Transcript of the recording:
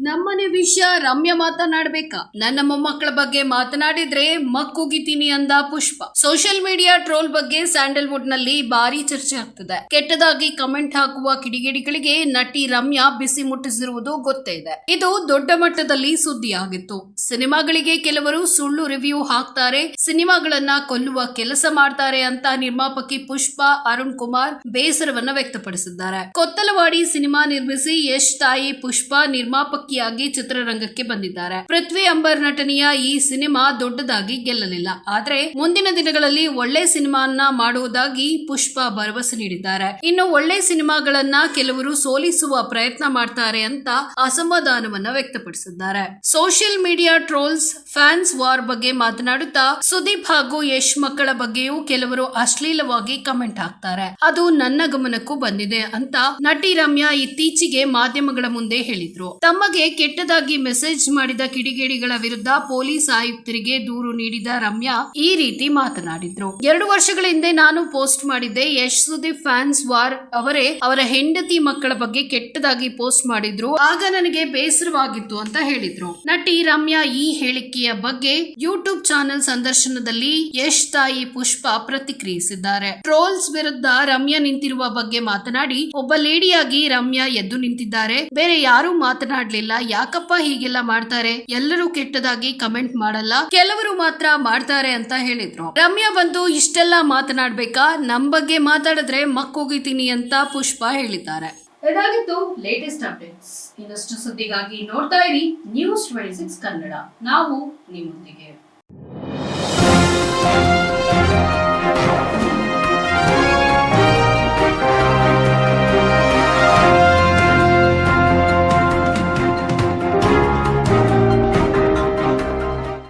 ನಮ್ಮನೆ ವಿಷಯ ರಮ್ಯ ಮಾತನಾಡ್ಬೇಕಾ? ನನ್ನ ಮೊಮ್ಮಕ್ಕಳ ಬಗ್ಗೆ ಮಾತನಾಡಿದ್ರೆ ಮಕ್ಕುಗಿತೀನಿ ಅಂದ ಪುಷ್ಪ. ಸೋಷಿಯಲ್ ಮೀಡಿಯಾ ಟ್ರೋಲ್ ಬಗ್ಗೆ ಸ್ಯಾಂಡಲ್ವುಡ್ನಲ್ಲಿ ಭಾರಿ ಚರ್ಚೆ ಆಗ್ತಿದೆ. ಕೆಟ್ಟದಾಗಿ ಕಮೆಂಟ್ ಹಾಕುವ ಕಿಡಿಗೇಡಿಗಳಿಗೆ ನಟಿ ರಮ್ಯಾ ಬಿಸಿ ಮುಟ್ಟಿಸಿರುವುದು ಗೊತ್ತೇ ಇದೆ. ಇದು ದೊಡ್ಡ ಮಟ್ಟದಲ್ಲಿ ಸುದ್ದಿಯಾಗಿತ್ತು. ಸಿನಿಮಾಗಳಿಗೆ ಕೆಲವರು ಸುಳ್ಳು ರಿವ್ಯೂ ಹಾಕ್ತಾರೆ, ಸಿನಿಮಾಗಳನ್ನ ಕೊಲ್ಲುವ ಕೆಲಸ ಮಾಡ್ತಾರೆ ಅಂತ ನಿರ್ಮಾಪಕಿ ಪುಷ್ಪ, ಅರುಣ್ ಕುಮಾರ್ ಬೇಸರವನ್ನ ವ್ಯಕ್ತಪಡಿಸಿದ್ದಾರೆ. ಕೊತ್ತಲವಾಡಿ ಸಿನಿಮಾ ನಿರ್ಮಿಸಿ ಯಶ್ ತಾಯಿ ಪುಷ್ಪ ನಿರ್ಮಾಪಕಿಯಾಗಿ ಚಿತ್ರರಂಗಕ್ಕೆ ಬಂದಿದ್ದಾರೆ. ಪೃಥ್ವಿ ಅಂಬರ್ ನಟನೆಯ ಈ ಸಿನಿಮಾ ದೊಡ್ಡದಾಗಿ ಗೆಲ್ಲಲಿಲ್ಲ. ಆದ್ರೆ ಮುಂದಿನ ದಿನಗಳಲ್ಲಿ ಒಳ್ಳೆ ಸಿನಿಮಾನ್ನ ಮಾಡುವುದಾಗಿ ಪುಷ್ಪ ಭರವಸೆ ನೀಡಿದ್ದಾರೆ. ಇನ್ನು ಒಳ್ಳೆ ಸಿನಿಮಾಗಳನ್ನ ಕೆಲವರು ಸೋಲಿಸುವ ಪ್ರಯತ್ನ ಮಾಡ್ತಾರೆ ಅಂತ ಅಸಮಾಧಾನವನ್ನ ವ್ಯಕ್ತಪಡಿಸಿದ್ದಾರೆ. Social media trolls, fans war ಬಗ್ಗೆ ಮಾತನಾಡುತ್ತಾ ಸುದೀಪ್ ಹಾಗೂ ಯಶ್ ಮಕ್ಕಳ ಬಗ್ಗೆಯೂ ಕೆಲವರು ಅಶ್ಲೀಲವಾಗಿ ಕಮೆಂಟ್ ಹಾಕ್ತಾರೆ. ಅದು ನನ್ನ ಗಮನಕ್ಕೂ ಬಂದಿದೆ ಅಂತ ನಟಿ ರಮ್ಯಾ ಇತ್ತೀಚೆಗೆ ಮಾಧ್ಯಮಗಳ ಮುಂದೆ ಹೇಳಿದ್ರು. ತಮಗೆ ಕೆಟ್ಟದಾಗಿ ಮೆಸೇಜ್ ಮಾಡಿದ ಕಿಡಿಗೇಡಿಗಳ ವಿರುದ್ಧ ಪೊಲೀಸ್ ಆಯುಕ್ತರಿಗೆ ದೂರು ನೀಡಿದ ರಮ್ಯಾ ಈ ರೀತಿ ಮಾತನಾಡಿದ್ರು. ಎರಡು ವರ್ಷಗಳ ಹಿಂದೆ ನಾನು ಪೋಸ್ಟ್ ಮಾಡಿದ್ದೆ, ಯಶ್ ಸುದೀಪ್ ಫ್ಯಾನ್ಸ್ ವಾರ್ ಅವರೇ ಅವರ ಹೆಂಡತಿ ಮಕ್ಕಳ ಬಗ್ಗೆ ಕೆಟ್ಟದಾಗಿ ಪೋಸ್ಟ್ ಮಾಡಿದ್ರು, ಆಗ ನನಗೆ ಬೇಸರವಾಗಿತ್ತು ಅಂತ ಹೇಳಿದ್ರು. ನಟಿ ರಮ್ಯಾ ಈ ಹೇಳಿಕೆಯ ಬಗ್ಗೆ ಯೂಟ್ಯೂಬ್ ಚಾನೆಲ್ ಸಂದರ್ಶನದಲ್ಲಿ ಯಶ್ ತಾಯಿ ಪುಷ್ಪ ಪ್ರತಿಕ್ರಿಯಿಸಿದ್ದಾರೆ. ಟ್ರೋಲ್ಸ್ ವಿರುದ್ಧ ರಮ್ಯಾ ನಿಂತಿರುವ ಬಗ್ಗೆ ಮಾತನಾಡಿ, ಒಬ್ಬ ಲೇಡಿಯಾಗಿ ರಮ್ಯಾ ಎದ್ದು ನಿಂತಿದ್ದಾರೆ. ಬೇರೆ ಯಾರೂ ಮಾತನಾಡ್ಲಿಲ್ಲ. ಯಾಕಪ್ಪ ಹೀಗೆಲ್ಲ ಮಾಡ್ತಾರೆ? ಎಲ್ಲರೂ ಕೆಟ್ಟದಾಗಿ ಕಮೆಂಟ್ ಮಾಡಲ್ಲ. ಕೆಲವರು ಮಾತ್ರ ಮಾಡ್ತಾರೆ ಅಂತ ಹೇಳಿದ್ರು. ರಮ್ಯಾ ಬಂದು ಇಷ್ಟೆಲ್ಲ ಮಾತನಾಡ್ಬೇಕಾ? ನಮ್ ಬಗ್ಗೆ ಮಾತಾಡಿದ್ರೆ ಮಕ್ಕೋಗಿತೀನಿ ಅಂತ ಪುಷ್ಪ ಹೇಳಿದ್ದಾರೆ. ಇದಾಗಿತ್ತು ಲೇಟೆಸ್ಟ್ ಅಪ್ಡೇಟ್ಸ್ ಇನ್ನಷ್ಟು ಸುದ್ದಿಗಾಗಿ ನೋಡ್ತಾ ಇರಿ ನ್ಯೂಸ್ ಟ್ವೆಂಟಿ ಸಿಕ್ಸ್ ಕನ್ನಡ. ನಾವು ನಿಮ್ಮೊಂದಿಗೆ.